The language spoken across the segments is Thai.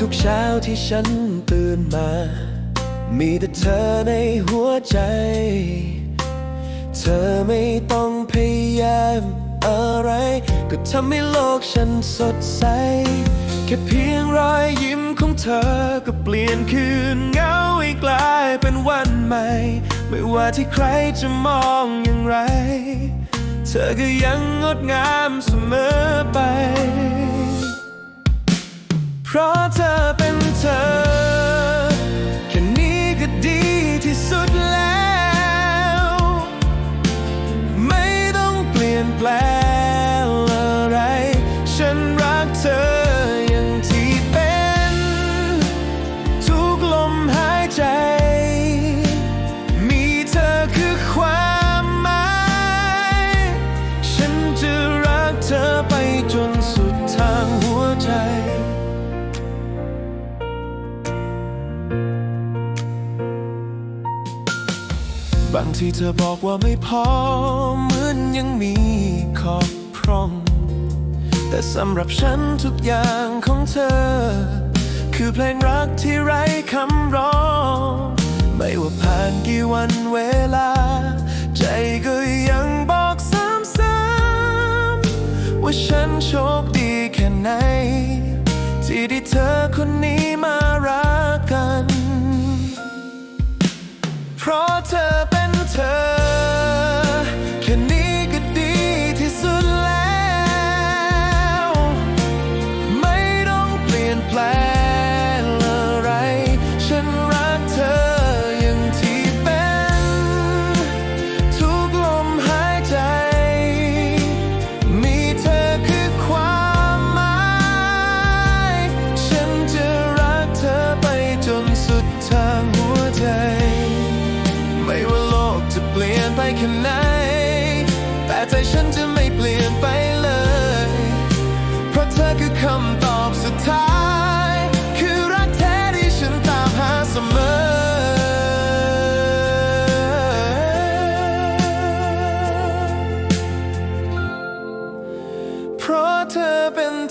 ทุกเช้าที่ฉันตื่นมา มีแต่เธอในหัวใจ เธอไม่ต้องพยายามอะไร ก็ทำให้โลกฉันสดใส แค่เพียงรอยยิ้มของเธอก็เปลี่ยนคืนเงาให้กลายเป็นวันใหม่ ไม่ว่าที่ใครจะมองอย่างไร เธอก็ยังงดงามเสมอไป เพราะเธอเป็นเธอ บางทีเธอบอกว่าไม่พอเหมือนยังมีขอบพร่อง แต่สำหรับฉันทุกอย่างของเธอ คือเพลงรักที่ไร้คำร้อง ไม่ว่าผ่านกี่วันเวลา ใจก็ยังบอกซ้ำๆว่าฉันโชคดีแค่ไหน ที่ได้เธอคนนี้มารักกัน เพราะเธอ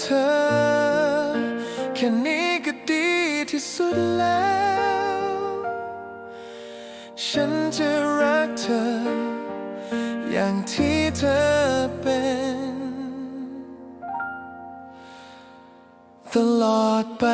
เธอ แค่นี้ก็ดีที่สุดแล้ว ฉันจะรักเธอ อย่างที่เธอเป็น ตลอดไป